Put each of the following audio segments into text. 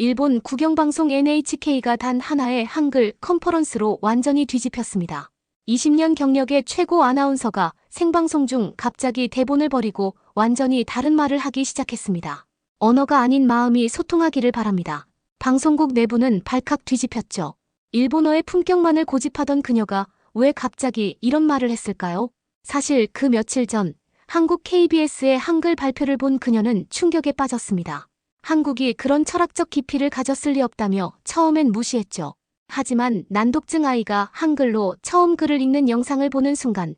일본 국영방송 NHK가 단 하나의 한글 컨퍼런스로 완전히 뒤집혔습니다. 20년 경력의 최고 아나운서가 생방송 중 갑자기 대본을 버리고 완전히 다른 말을 하기 시작했습니다. 언어가 아닌 마음이 소통하기를 바랍니다. 방송국 내부는 발칵 뒤집혔죠. 일본어의 품격만을 고집하던 그녀가 왜 갑자기 이런 말을 했을까요? 사실 그 며칠 전 한국 KBS의 한글 발표를 본 그녀는 충격에 빠졌습니다. 한국이 그런 철학적 깊이를 가졌을 리 없다며 처음엔 무시했죠. 하지만 난독증 아이가 한글로 처음 글을 읽는 영상을 보는 순간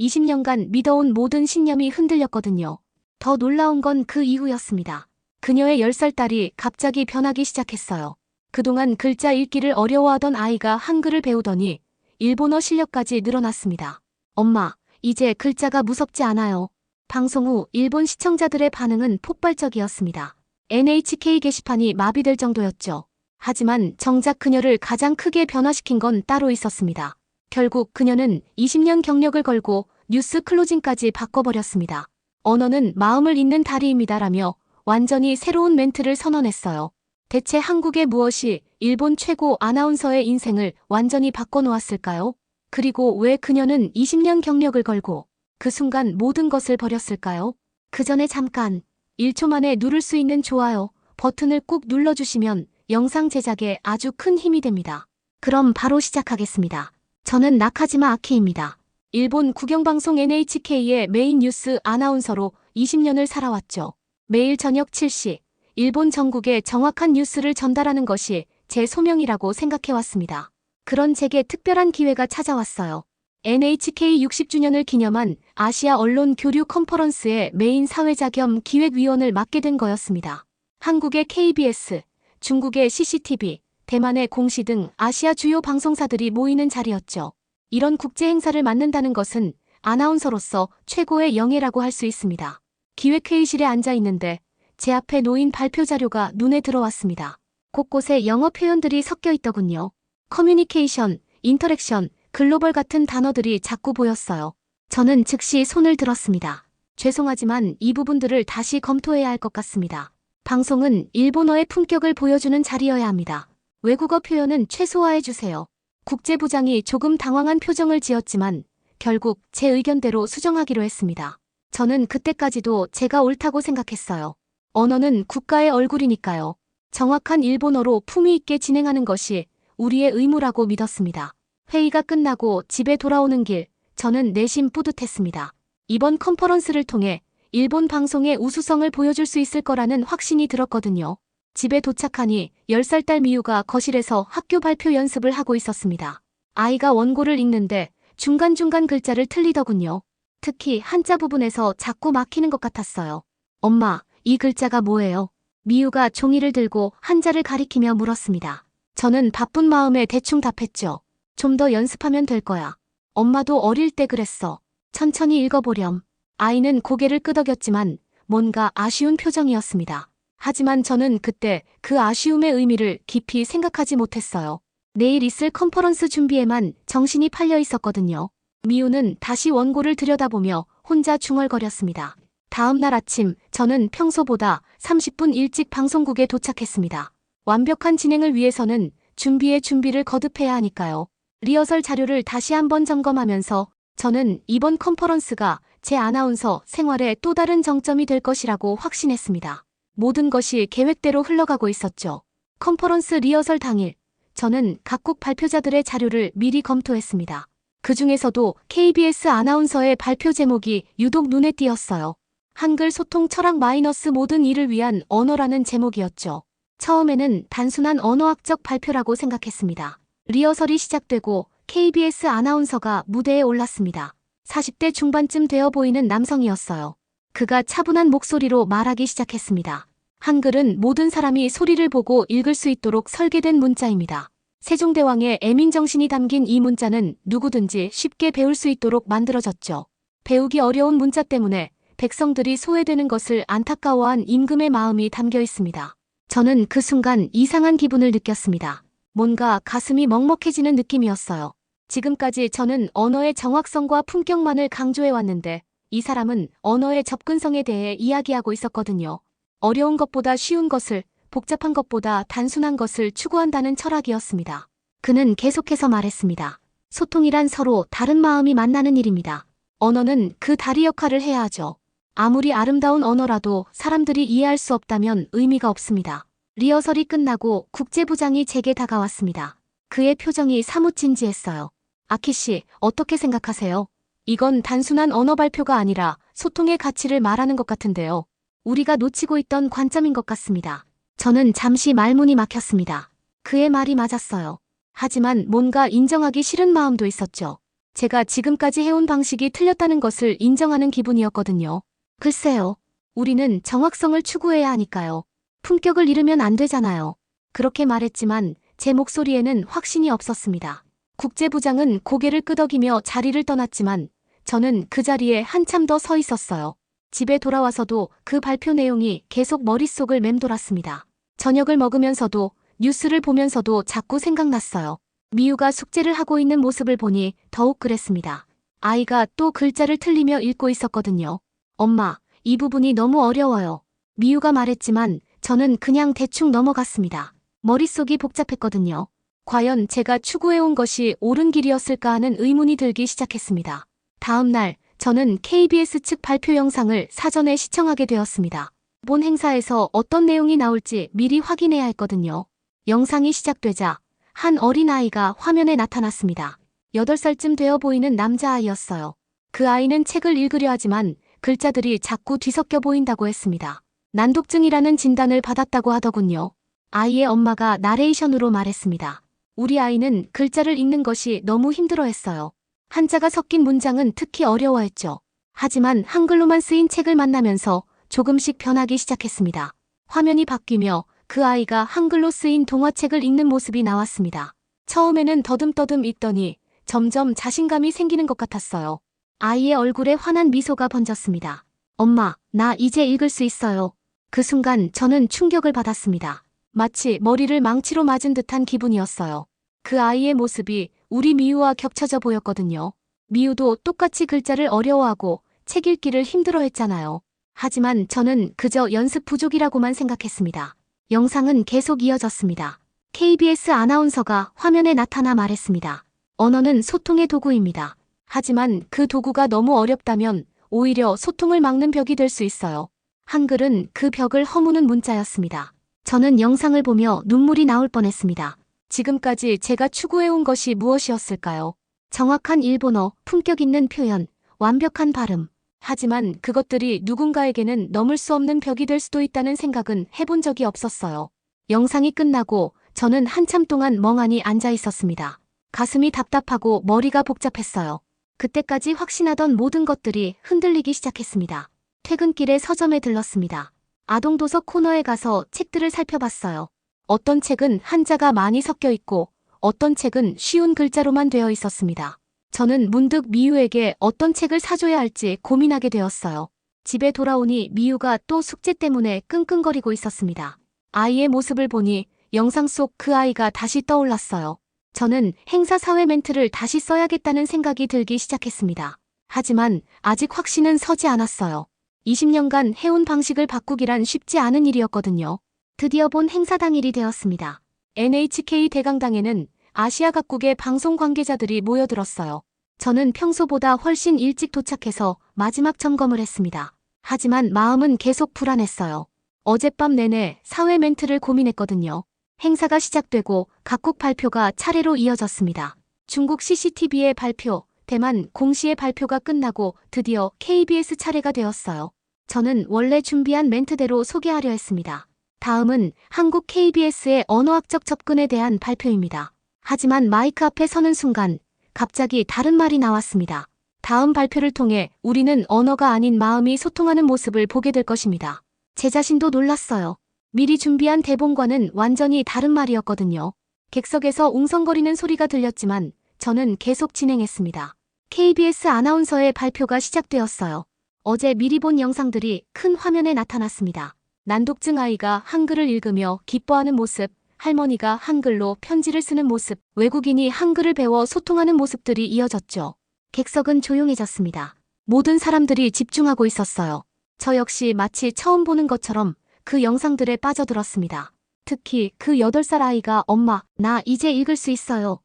20년간 믿어온 모든 신념이 흔들렸거든요. 더 놀라운 건 그 이후였습니다. 그녀의 10살 딸이 갑자기 변하기 시작했어요. 그동안 글자 읽기를 어려워하던 아이가 한글을 배우더니 일본어 실력까지 늘어났습니다. 엄마, 이제 글자가 무섭지 않아요. 방송 후 일본 시청자들의 반응은 폭발적이었습니다. NHK 게시판이 마비될 정도였죠. 하지만 정작 그녀를 가장 크게 변화시킨 건 따로 있었습니다. 결국 그녀는 20년 경력을 걸고 뉴스 클로징까지 바꿔버렸습니다. 언어는 마음을 잇는 다리입니다라며 완전히 새로운 멘트를 선언했어요. 대체 한국의 무엇이 일본 최고 아나운서의 인생을 완전히 바꿔놓았을까요? 그리고 왜 그녀는 20년 경력을 걸고 그 순간 모든 것을 버렸을까요? 그 전에 잠깐 1초 만에 누를 수 있는 좋아요 버튼을 꾹 눌러주시면 영상 제작에 아주 큰 힘이 됩니다. 그럼 바로 시작하겠습니다. 저는 나카지마 아키입니다. 일본 국영방송 NHK의 메인 뉴스 아나운서로 20년을 살아왔죠. 매일 저녁 7시 일본 전국에 정확한 뉴스를 전달하는 것이 제 소명이라고 생각해왔습니다. 그런 제게 특별한 기회가 찾아왔어요. NHK 60주년을 기념한 아시아 언론 교류 컨퍼런스의 메인 사회자 겸 기획위원을 맡게 된 거였습니다. 한국의 KBS, 중국의 CCTV, 대만의 공시 등 아시아 주요 방송사들이 모이는 자리였죠. 이런 국제 행사를 맡는다는 것은 아나운서로서 최고의 영예라고 할 수 있습니다. 기획회의실에 앉아 있는데 제 앞에 놓인 발표 자료가 눈에 들어왔습니다. 곳곳에 영어 표현들이 섞여 있더군요. 커뮤니케이션, 인터랙션, 글로벌 같은 단어들이 자꾸 보였어요. 저는 즉시 손을 들었습니다. 죄송하지만 이 부분들을 다시 검토해야 할 것 같습니다. 방송은 일본어의 품격을 보여주는 자리여야 합니다. 외국어 표현은 최소화해 주세요. 국제부장이 조금 당황한 표정을 지었지만 결국 제 의견대로 수정하기로 했습니다. 저는 그때까지도 제가 옳다고 생각했어요. 언어는 국가의 얼굴이니까요. 정확한 일본어로 품위 있게 진행하는 것이 우리의 의무라고 믿었습니다. 회의가 끝나고 집에 돌아오는 길, 저는 내심 뿌듯했습니다. 이번 컨퍼런스를 통해 일본 방송의 우수성을 보여줄 수 있을 거라는 확신이 들었거든요. 집에 도착하니 10살 딸 미유가 거실에서 학교 발표 연습을 하고 있었습니다. 아이가 원고를 읽는데 중간중간 글자를 틀리더군요. 특히 한자 부분에서 자꾸 막히는 것 같았어요. 엄마, 이 글자가 뭐예요? 미유가 종이를 들고 한자를 가리키며 물었습니다. 저는 바쁜 마음에 대충 답했죠. 좀 더 연습하면 될 거야. 엄마도 어릴 때 그랬어. 천천히 읽어보렴. 아이는 고개를 끄덕였지만 뭔가 아쉬운 표정이었습니다. 하지만 저는 그때 그 아쉬움의 의미를 깊이 생각하지 못했어요. 내일 있을 컨퍼런스 준비에만 정신이 팔려 있었거든요. 미우는 다시 원고를 들여다보며 혼자 중얼거렸습니다. 다음 날 아침 저는 평소보다 30분 일찍 방송국에 도착했습니다. 완벽한 진행을 위해서는 준비에 준비를 거듭해야 하니까요. 리허설 자료를 다시 한번 점검하면서 저는 이번 컨퍼런스가 제 아나운서 생활의 또 다른 정점이 될 것이라고 확신했습니다. 모든 것이 계획대로 흘러가고 있었죠. 컨퍼런스 리허설 당일, 저는 각국 발표자들의 자료를 미리 검토했습니다. 그 중에서도 KBS 아나운서의 발표 제목이 유독 눈에 띄었어요. 한글 소통 철학 마이너스 모든 일을 위한 언어라는 제목이었죠. 처음에는 단순한 언어학적 발표라고 생각했습니다. 리허설이 시작되고 KBS 아나운서가 무대에 올랐습니다. 40대 중반쯤 되어 보이는 남성이었어요. 그가 차분한 목소리로 말하기 시작했습니다. 한글은 모든 사람이 소리를 보고 읽을 수 있도록 설계된 문자입니다. 세종대왕의 애민 정신이 담긴 이 문자는 누구든지 쉽게 배울 수 있도록 만들어졌죠. 배우기 어려운 문자 때문에 백성들이 소외되는 것을 안타까워한 임금의 마음이 담겨 있습니다. 저는 그 순간 이상한 기분을 느꼈습니다. 뭔가 가슴이 먹먹해지는 느낌이었어요. 지금까지 저는 언어의 정확성과 품격만을 강조해왔는데 이 사람은 언어의 접근성에 대해 이야기하고 있었거든요. 어려운 것보다 쉬운 것을 복잡한 것보다 단순한 것을 추구한다는 철학이었습니다. 그는 계속해서 말했습니다. 소통이란 서로 다른 마음이 만나는 일입니다. 언어는 그 다리 역할을 해야 하죠. 아무리 아름다운 언어라도 사람들이 이해할 수 없다면 의미가 없습니다. 리허설이 끝나고 국제부장이 제게 다가왔습니다. 그의 표정이 사뭇 진지했어요. 아키 씨, 어떻게 생각하세요? 이건 단순한 언어 발표가 아니라 소통의 가치를 말하는 것 같은데요. 우리가 놓치고 있던 관점인 것 같습니다. 저는 잠시 말문이 막혔습니다. 그의 말이 맞았어요. 하지만 뭔가 인정하기 싫은 마음도 있었죠. 제가 지금까지 해온 방식이 틀렸다는 것을 인정하는 기분이었거든요. 글쎄요. 우리는 정확성을 추구해야 하니까요. 품격을 잃으면 안 되잖아요. 그렇게 말했지만 제 목소리에는 확신이 없었습니다. 국제부장은 고개를 끄덕이며 자리를 떠났지만 저는 그 자리에 한참 더 서 있었어요. 집에 돌아와서도 그 발표 내용이 계속 머릿속을 맴돌았습니다. 저녁을 먹으면서도 뉴스를 보면서도 자꾸 생각났어요. 미우가 숙제를 하고 있는 모습을 보니 더욱 그랬습니다. 아이가 또 글자를 틀리며 읽고 있었거든요. 엄마, 이 부분이 너무 어려워요. 미우가 말했지만 저는 그냥 대충 넘어갔습니다. 머릿속이 복잡했거든요. 과연 제가 추구해온 것이 옳은 길이었을까 하는 의문이 들기 시작했습니다. 다음 날, 저는 KBS 측 발표 영상을 사전에 시청하게 되었습니다. 본 행사에서 어떤 내용이 나올지 미리 확인해야 했거든요. 영상이 시작되자 한 어린아이가 화면에 나타났습니다. 8살쯤 되어 보이는 남자아이였어요. 그 아이는 책을 읽으려 하지만 글자들이 자꾸 뒤섞여 보인다고 했습니다. 난독증이라는 진단을 받았다고 하더군요. 아이의 엄마가 나레이션으로 말했습니다. 우리 아이는 글자를 읽는 것이 너무 힘들어했어요. 한자가 섞인 문장은 특히 어려워했죠. 하지만 한글로만 쓰인 책을 만나면서 조금씩 변하기 시작했습니다. 화면이 바뀌며 그 아이가 한글로 쓰인 동화책을 읽는 모습이 나왔습니다. 처음에는 더듬더듬 읽더니 점점 자신감이 생기는 것 같았어요. 아이의 얼굴에 환한 미소가 번졌습니다. 엄마, 나 이제 읽을 수 있어요. 그 순간 저는 충격을 받았습니다. 마치 머리를 망치로 맞은 듯한 기분이었어요. 그 아이의 모습이 우리 미우와 겹쳐져 보였거든요. 미우도 똑같이 글자를 어려워하고 책 읽기를 힘들어했잖아요. 하지만 저는 그저 연습 부족이라고만 생각했습니다. 영상은 계속 이어졌습니다. KBS 아나운서가 화면에 나타나 말했습니다. 언어는 소통의 도구입니다. 하지만 그 도구가 너무 어렵다면 오히려 소통을 막는 벽이 될 수 있어요. 한글은 그 벽을 허무는 문자였습니다. 저는 영상을 보며 눈물이 나올 뻔했습니다. 지금까지 제가 추구해온 것이 무엇이었을까요? 정확한 일본어, 품격 있는 표현, 완벽한 발음. 하지만 그것들이 누군가에게는 넘을 수 없는 벽이 될 수도 있다는 생각은 해본 적이 없었어요. 영상이 끝나고 저는 한참 동안 멍하니 앉아 있었습니다. 가슴이 답답하고 머리가 복잡했어요. 그때까지 확신하던 모든 것들이 흔들리기 시작했습니다. 퇴근길에 서점에 들렀습니다. 아동도서 코너에 가서 책들을 살펴봤어요. 어떤 책은 한자가 많이 섞여 있고 어떤 책은 쉬운 글자로만 되어 있었습니다. 저는 문득 미유에게 어떤 책을 사줘야 할지 고민하게 되었어요. 집에 돌아오니 미유가 또 숙제 때문에 끙끙거리고 있었습니다. 아이의 모습을 보니 영상 속 그 아이가 다시 떠올랐어요. 저는 행사 사회 멘트를 다시 써야겠다는 생각이 들기 시작했습니다. 하지만 아직 확신은 서지 않았어요. 20년간 해온 방식을 바꾸기란 쉽지 않은 일이었거든요. 드디어 본 행사 당일이 되었습니다. NHK 대강당에는 아시아 각국의 방송 관계자들이 모여들었어요. 저는 평소보다 훨씬 일찍 도착해서 마지막 점검을 했습니다. 하지만 마음은 계속 불안했어요. 어젯밤 내내 사회 멘트를 고민했거든요. 행사가 시작되고 각국 발표가 차례로 이어졌습니다. 중국 CCTV의 발표, 대만 공시의 발표가 끝나고 드디어 KBS 차례가 되었어요. 저는 원래 준비한 멘트대로 소개하려 했습니다. 다음은 한국 KBS의 언어학적 접근에 대한 발표입니다. 하지만 마이크 앞에 서는 순간 갑자기 다른 말이 나왔습니다. 다음 발표를 통해 우리는 언어가 아닌 마음이 소통하는 모습을 보게 될 것입니다. 제 자신도 놀랐어요. 미리 준비한 대본과는 완전히 다른 말이었거든요. 객석에서 웅성거리는 소리가 들렸지만 저는 계속 진행했습니다. KBS 아나운서의 발표가 시작되었어요. 어제 미리 본 영상들이 큰 화면에 나타났습니다. 난독증 아이가 한글을 읽으며 기뻐하는 모습, 할머니가 한글로 편지를 쓰는 모습, 외국인이 한글을 배워 소통하는 모습들이 이어졌죠. 객석은 조용해졌습니다. 모든 사람들이 집중하고 있었어요. 저 역시 마치 처음 보는 것처럼 그 영상들에 빠져들었습니다. 특히 그 8살 아이가 엄마, 나 이제 읽을 수 있어요.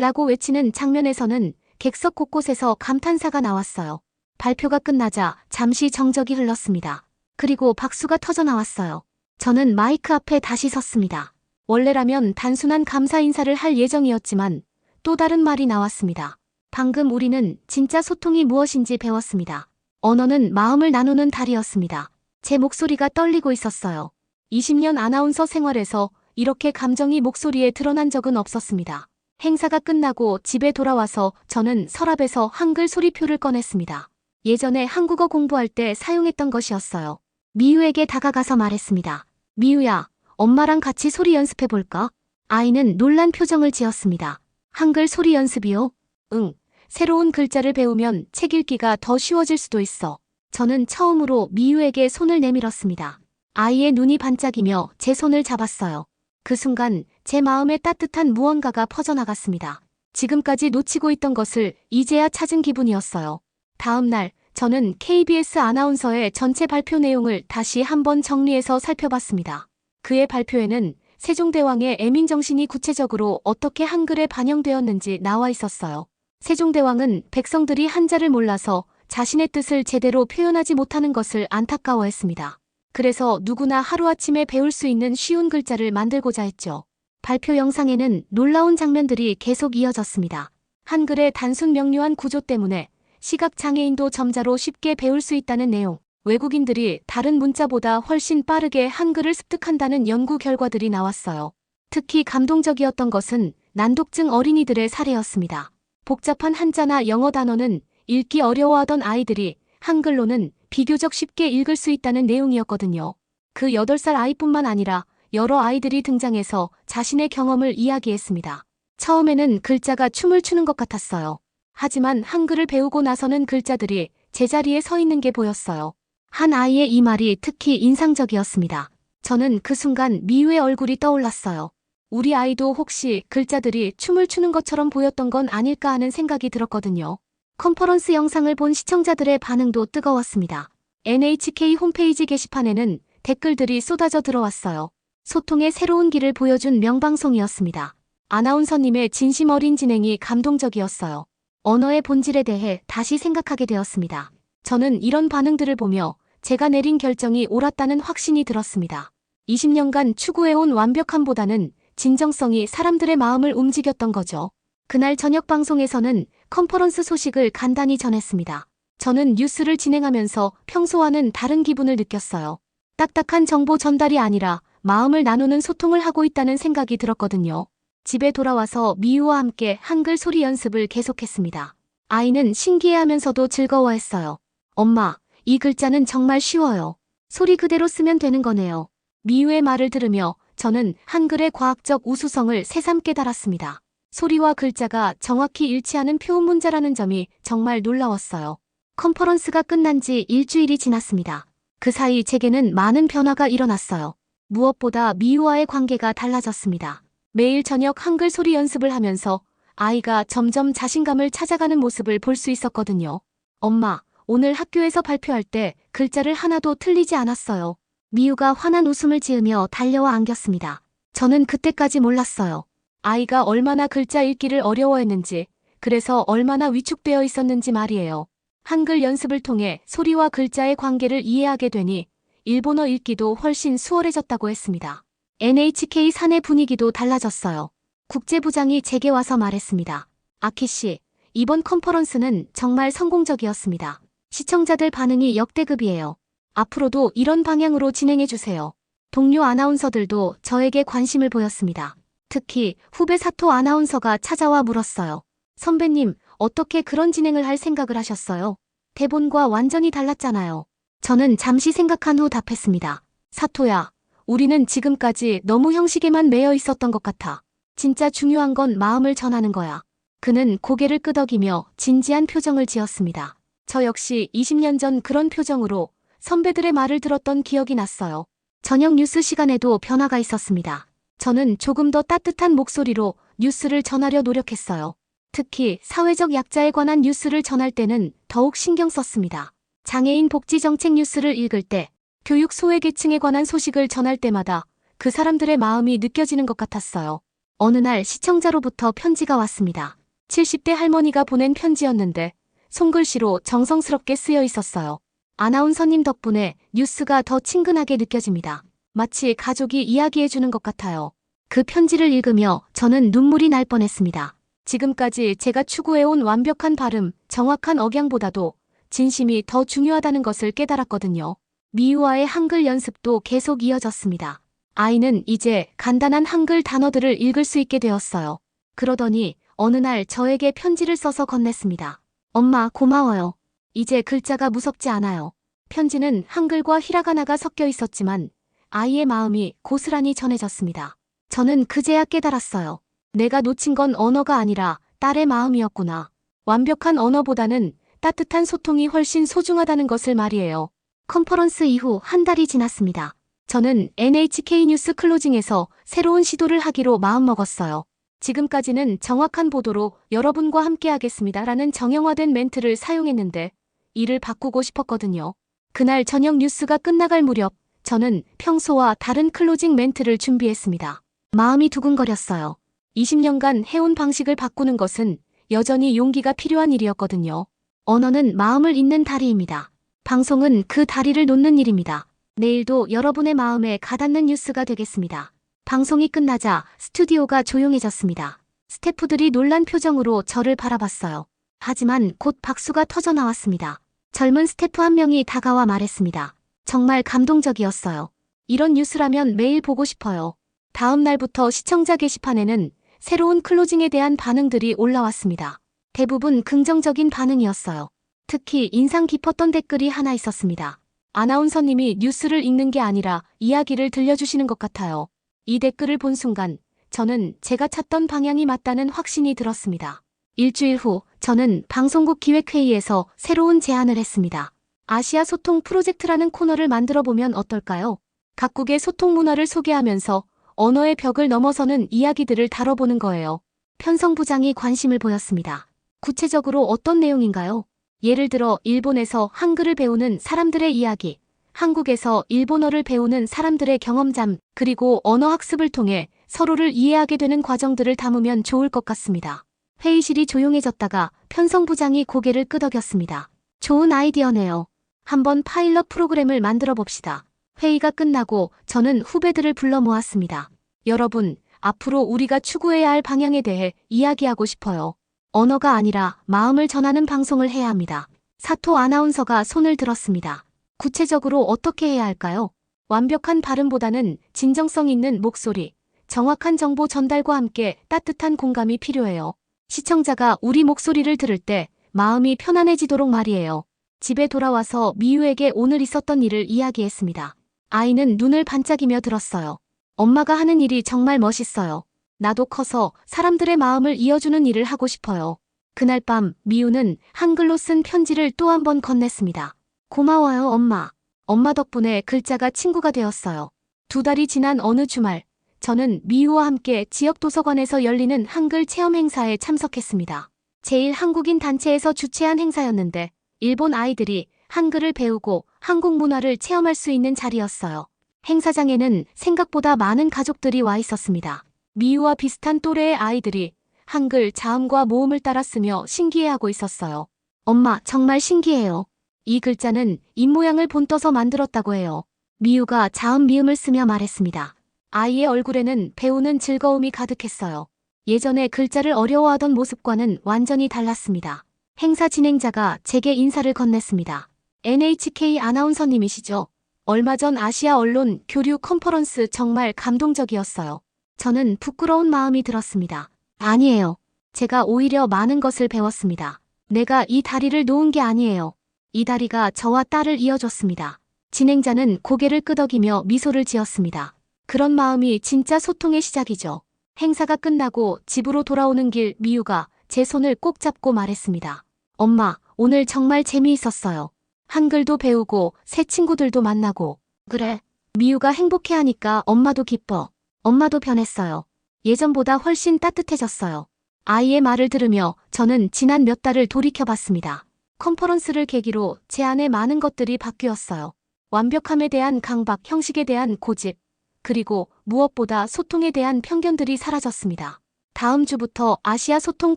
라고 외치는 장면에서는 객석 곳곳에서 감탄사가 나왔어요. 발표가 끝나자 잠시 정적이 흘렀습니다. 그리고 박수가 터져 나왔어요. 저는 마이크 앞에 다시 섰습니다. 원래라면 단순한 감사 인사를 할 예정이었지만 또 다른 말이 나왔습니다. 방금 우리는 진짜 소통이 무엇인지 배웠습니다. 언어는 마음을 나누는 달이었습니다. 제 목소리가 떨리고 있었어요. 20년 아나운서 생활에서 이렇게 감정이 목소리에 드러난 적은 없었습니다. 행사가 끝나고 집에 돌아와서 저는 서랍에서 한글 소리표를 꺼냈습니다. 예전에 한국어 공부할 때 사용했던 것이었어요. 미유에게 다가가서 말했습니다. 미유야, 엄마랑 같이 소리 연습해볼까? 아이는 놀란 표정을 지었습니다. 한글 소리 연습이요? 응. 새로운 글자를 배우면 책 읽기가 더 쉬워질 수도 있어. 저는 처음으로 미유에게 손을 내밀었습니다. 아이의 눈이 반짝이며 제 손을 잡았어요. 그 순간 제 마음에 따뜻한 무언가가 퍼져나갔습니다. 지금까지 놓치고 있던 것을 이제야 찾은 기분이었어요. 다음 날 저는 KBS 아나운서의 전체 발표 내용을 다시 한번 정리해서 살펴봤습니다. 그의 발표에는 세종대왕의 애민 정신이 구체적으로 어떻게 한글에 반영되었는지 나와 있었어요. 세종대왕은 백성들이 한자를 몰라서 자신의 뜻을 제대로 표현하지 못하는 것을 안타까워했습니다. 그래서 누구나 하루아침에 배울 수 있는 쉬운 글자를 만들고자 했죠. 발표 영상에는 놀라운 장면들이 계속 이어졌습니다. 한글의 단순 명료한 구조 때문에 시각장애인도 점자로 쉽게 배울 수 있다는 내용, 외국인들이 다른 문자보다 훨씬 빠르게 한글을 습득한다는 연구 결과들이 나왔어요. 특히 감동적이었던 것은 난독증 어린이들의 사례였습니다. 복잡한 한자나 영어 단어는 읽기 어려워하던 아이들이 한글로는 비교적 쉽게 읽을 수 있다는 내용이었거든요. 그 8살 아이뿐만 아니라 여러 아이들이 등장해서 자신의 경험을 이야기했습니다. 처음에는 글자가 춤을 추는 것 같았어요. 하지만 한글을 배우고 나서는 글자들이 제자리에 서 있는 게 보였어요. 한 아이의 이 말이 특히 인상적이었습니다. 저는 그 순간 미유의 얼굴이 떠올랐어요. 우리 아이도 혹시 글자들이 춤을 추는 것처럼 보였던 건 아닐까 하는 생각이 들었거든요. 컨퍼런스 영상을 본 시청자들의 반응도 뜨거웠습니다. NHK 홈페이지 게시판에는 댓글들이 쏟아져 들어왔어요. 소통의 새로운 길을 보여준 명방송이었습니다. 아나운서님의 진심 어린 진행이 감동적이었어요. 언어의 본질에 대해 다시 생각하게 되었습니다. 저는 이런 반응들을 보며 제가 내린 결정이 옳았다는 확신이 들었습니다. 20년간 추구해온 완벽함보다는 진정성이 사람들의 마음을 움직였던 거죠. 그날 저녁 방송에서는 컨퍼런스 소식을 간단히 전했습니다. 저는 뉴스를 진행하면서 평소와는 다른 기분을 느꼈어요. 딱딱한 정보 전달이 아니라 마음을 나누는 소통을 하고 있다는 생각이 들었거든요. 집에 돌아와서 미유와 함께 한글 소리 연습을 계속했습니다. 아이는 신기해하면서도 즐거워했어요. 엄마, 이 글자는 정말 쉬워요. 소리 그대로 쓰면 되는 거네요. 미유의 말을 들으며 저는 한글의 과학적 우수성을 새삼 깨달았습니다. 소리와 글자가 정확히 일치하는 표음 문자라는 점이 정말 놀라웠어요. 컨퍼런스가 끝난 지 일주일이 지났습니다. 그 사이 제게는 많은 변화가 일어났어요. 무엇보다 미유와의 관계가 달라졌습니다. 매일 저녁 한글 소리 연습을 하면서 아이가 점점 자신감을 찾아가는 모습을 볼 수 있었거든요. 엄마, 오늘 학교에서 발표할 때 글자를 하나도 틀리지 않았어요. 미유가 환한 웃음을 지으며 달려와 안겼습니다. 저는 그때까지 몰랐어요. 아이가 얼마나 글자 읽기를 어려워했는지, 그래서 얼마나 위축되어 있었는지 말이에요. 한글 연습을 통해 소리와 글자의 관계를 이해하게 되니 일본어 읽기도 훨씬 수월해졌다고 했습니다. NHK 사내 분위기도 달라졌어요. 국제부장이 제게 와서 말했습니다. 아키 씨, 이번 컨퍼런스는 정말 성공적이었습니다. 시청자들 반응이 역대급이에요. 앞으로도 이런 방향으로 진행해주세요. 동료 아나운서들도 저에게 관심을 보였습니다. 특히 후배 사토 아나운서가 찾아와 물었어요. 선배님, 어떻게 그런 진행을 할 생각을 하셨어요? 대본과 완전히 달랐잖아요. 저는 잠시 생각한 후 답했습니다. 사토야, 우리는 지금까지 너무 형식에만 매여 있었던 것 같아. 진짜 중요한 건 마음을 전하는 거야. 그는 고개를 끄덕이며 진지한 표정을 지었습니다. 저 역시 20년 전 그런 표정으로 선배들의 말을 들었던 기억이 났어요. 저녁 뉴스 시간에도 변화가 있었습니다. 저는 조금 더 따뜻한 목소리로 뉴스를 전하려 노력했어요. 특히 사회적 약자에 관한 뉴스를 전할 때는 더욱 신경 썼습니다. 장애인 복지 정책 뉴스를 읽을 때, 교육 소외계층에 관한 소식을 전할 때마다 그 사람들의 마음이 느껴지는 것 같았어요. 어느 날 시청자로부터 편지가 왔습니다. 70대 할머니가 보낸 편지였는데 손글씨로 정성스럽게 쓰여 있었어요. 아나운서님 덕분에 뉴스가 더 친근하게 느껴집니다. 마치 가족이 이야기해주는 것 같아요. 그 편지를 읽으며 저는 눈물이 날 뻔했습니다. 지금까지 제가 추구해온 완벽한 발음, 정확한 억양보다도 진심이 더 중요하다는 것을 깨달았거든요. 미우와의 한글 연습도 계속 이어졌습니다. 아이는 이제 간단한 한글 단어들을 읽을 수 있게 되었어요. 그러더니 어느 날 저에게 편지를 써서 건넸습니다. 엄마, 고마워요. 이제 글자가 무섭지 않아요. 편지는 한글과 히라가나가 섞여 있었지만 아이의 마음이 고스란히 전해졌습니다. 저는 그제야 깨달았어요. 내가 놓친 건 언어가 아니라 딸의 마음이었구나. 완벽한 언어보다는 따뜻한 소통이 훨씬 소중하다는 것을 말이에요. 컨퍼런스 이후 한 달이 지났습니다. 저는 NHK 뉴스 클로징에서 새로운 시도를 하기로 마음먹었어요. 지금까지는 정확한 보도로 여러분과 함께하겠습니다 라는 정형화된 멘트를 사용했는데 이를 바꾸고 싶었거든요. 그날 저녁 뉴스가 끝나갈 무렵 저는 평소와 다른 클로징 멘트를 준비했습니다. 마음이 두근거렸어요. 20년간 해온 방식을 바꾸는 것은 여전히 용기가 필요한 일이었거든요. 언어는 마음을 잇는 다리입니다. 방송은 그 다리를 놓는 일입니다. 내일도 여러분의 마음에 가닿는 뉴스가 되겠습니다. 방송이 끝나자 스튜디오가 조용해졌습니다. 스태프들이 놀란 표정으로 저를 바라봤어요. 하지만 곧 박수가 터져 나왔습니다. 젊은 스태프 한 명이 다가와 말했습니다. 정말 감동적이었어요. 이런 뉴스라면 매일 보고 싶어요. 다음 날부터 시청자 게시판에는 새로운 클로징에 대한 반응들이 올라왔습니다. 대부분 긍정적인 반응이었어요. 특히 인상 깊었던 댓글이 하나 있었습니다. 아나운서님이 뉴스를 읽는 게 아니라 이야기를 들려주시는 것 같아요. 이 댓글을 본 순간 저는 제가 찾던 방향이 맞다는 확신이 들었습니다. 일주일 후 저는 방송국 기획회의에서 새로운 제안을 했습니다. 아시아 소통 프로젝트라는 코너를 만들어 보면 어떨까요? 각국의 소통 문화를 소개하면서 언어의 벽을 넘어서는 이야기들을 다뤄보는 거예요. 편성 부장이 관심을 보였습니다. 구체적으로 어떤 내용인가요? 예를 들어 일본에서 한글을 배우는 사람들의 이야기, 한국에서 일본어를 배우는 사람들의 경험담, 그리고 언어 학습을 통해 서로를 이해하게 되는 과정들을 담으면 좋을 것 같습니다. 회의실이 조용해졌다가 편성 부장이 고개를 끄덕였습니다. 좋은 아이디어네요. 한번 파일럿 프로그램을 만들어 봅시다. 회의가 끝나고 저는 후배들을 불러 모았습니다. 여러분, 앞으로 우리가 추구해야 할 방향에 대해 이야기하고 싶어요. 언어가 아니라 마음을 전하는 방송을 해야 합니다. 사토 아나운서가 손을 들었습니다. 구체적으로 어떻게 해야 할까요? 완벽한 발음보다는 진정성 있는 목소리, 정확한 정보 전달과 함께 따뜻한 공감이 필요해요. 시청자가 우리 목소리를 들을 때 마음이 편안해지도록 말이에요. 집에 돌아와서 미유에게 오늘 있었던 일을 이야기했습니다. 아이는 눈을 반짝이며 들었어요. 엄마가 하는 일이 정말 멋있어요. 나도 커서 사람들의 마음을 이어주는 일을 하고 싶어요. 그날 밤 미우는 한글로 쓴 편지를 또 한 번 건넸습니다. 고마워요, 엄마. 엄마 덕분에 글자가 친구가 되었어요. 두 달이 지난 어느 주말, 저는 미우와 함께 지역 도서관에서 열리는 한글 체험 행사에 참석했습니다. 제일 한국인 단체에서 주최한 행사였는데, 일본 아이들이 한글을 배우고 한국 문화를 체험할 수 있는 자리였어요. 행사장에는 생각보다 많은 가족들이 와 있었습니다. 미우와 비슷한 또래의 아이들이 한글 자음과 모음을 따라 쓰며 신기해하고 있었어요. 엄마, 정말 신기해요. 이 글자는 입모양을 본떠서 만들었다고 해요. 미우가 자음 미음을 쓰며 말했습니다. 아이의 얼굴에는 배우는 즐거움이 가득했어요. 예전에 글자를 어려워하던 모습과는 완전히 달랐습니다. 행사 진행자가 제게 인사를 건넸습니다. NHK 아나운서님이시죠? 얼마 전 아시아 언론 교류 컨퍼런스 정말 감동적이었어요. 저는 부끄러운 마음이 들었습니다. 아니에요. 제가 오히려 많은 것을 배웠습니다. 내가 이 다리를 놓은 게 아니에요. 이 다리가 저와 딸을 이어줬습니다. 진행자는 고개를 끄덕이며 미소를 지었습니다. 그런 마음이 진짜 소통의 시작이죠. 행사가 끝나고 집으로 돌아오는 길 미유가 제 손을 꼭 잡고 말했습니다. 엄마, 오늘 정말 재미있었어요. 한글도 배우고 새 친구들도 만나고. 그래. 미유가 행복해하니까 엄마도 기뻐. 엄마도 변했어요. 예전보다 훨씬 따뜻해졌어요. 아이의 말을 들으며 저는 지난 몇 달을 돌이켜봤습니다. 컨퍼런스를 계기로 제 안에 많은 것들이 바뀌었어요. 완벽함에 대한 강박, 형식에 대한 고집, 그리고 무엇보다 소통에 대한 편견들이 사라졌습니다. 다음 주부터 아시아 소통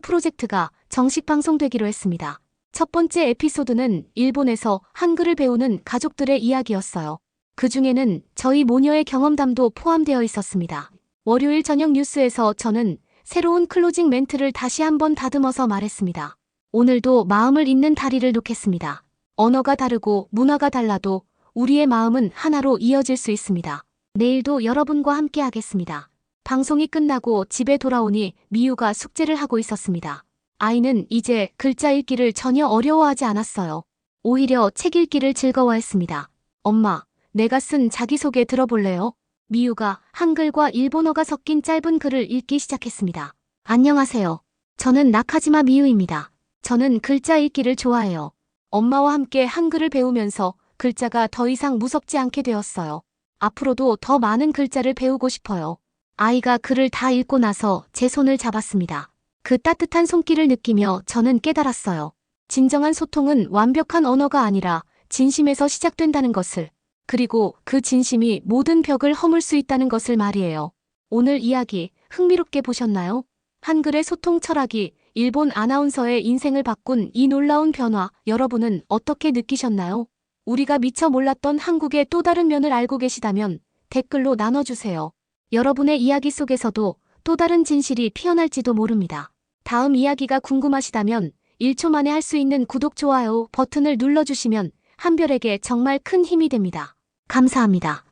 프로젝트가 정식 방송되기로 했습니다. 첫 번째 에피소드는 일본에서 한글을 배우는 가족들의 이야기였어요. 그 중에는 저희 모녀의 경험담도 포함되어 있었습니다. 월요일 저녁 뉴스에서 저는 새로운 클로징 멘트를 다시 한번 다듬어서 말했습니다. 오늘도 마음을 잇는 다리를 놓겠습니다. 언어가 다르고 문화가 달라도 우리의 마음은 하나로 이어질 수 있습니다. 내일도 여러분과 함께 하겠습니다. 방송이 끝나고 집에 돌아오니 미유가 숙제를 하고 있었습니다. 아이는 이제 글자 읽기를 전혀 어려워하지 않았어요. 오히려 책 읽기를 즐거워했습니다. 엄마, 내가 쓴 자기소개 들어볼래요? 미유가 한글과 일본어가 섞인 짧은 글을 읽기 시작했습니다. 안녕하세요. 저는 나카지마 미유입니다. 저는 글자 읽기를 좋아해요. 엄마와 함께 한글을 배우면서 글자가 더 이상 무섭지 않게 되었어요. 앞으로도 더 많은 글자를 배우고 싶어요. 아이가 글을 다 읽고 나서 제 손을 잡았습니다. 그 따뜻한 손길을 느끼며 저는 깨달았어요. 진정한 소통은 완벽한 언어가 아니라 진심에서 시작된다는 것을, 그리고 그 진심이 모든 벽을 허물 수 있다는 것을 말이에요. 오늘 이야기 흥미롭게 보셨나요? 한글의 소통 철학이 일본 아나운서의 인생을 바꾼 이 놀라운 변화, 여러분은 어떻게 느끼셨나요? 우리가 미처 몰랐던 한국의 또 다른 면을 알고 계시다면 댓글로 나눠주세요. 여러분의 이야기 속에서도 또 다른 진실이 피어날지도 모릅니다. 다음 이야기가 궁금하시다면 1초 만에 할 수 있는 구독, 좋아요 버튼을 눌러주시면 한별에게 정말 큰 힘이 됩니다. 감사합니다.